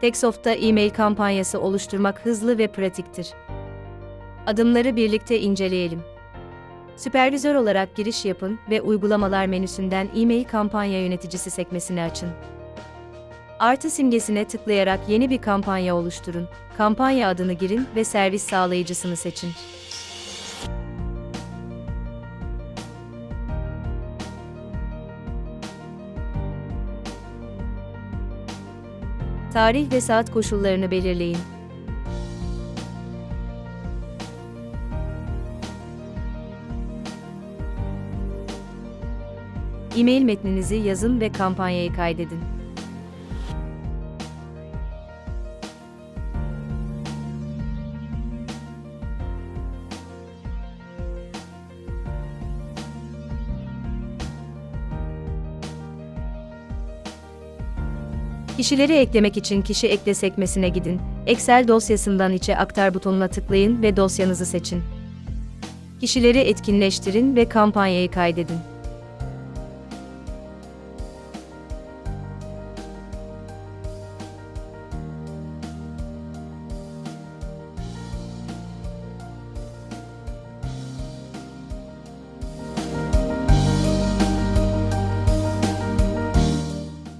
Texoft'ta e-mail kampanyası oluşturmak hızlı ve pratiktir. Adımları birlikte inceleyelim. Süpervizör olarak giriş yapın ve uygulamalar menüsünden e-mail kampanya yöneticisi sekmesini açın. Artı simgesine tıklayarak yeni bir kampanya oluşturun. Kampanya adını girin ve servis sağlayıcısını seçin. Tarih ve saat koşullarını belirleyin. E-mail metninizi yazın ve kampanyayı kaydedin. Kişileri eklemek için kişi ekle sekmesine gidin. Excel dosyasından içe aktar butonuna tıklayın ve dosyanızı seçin. Kişileri etkinleştirin ve kampanyayı kaydedin.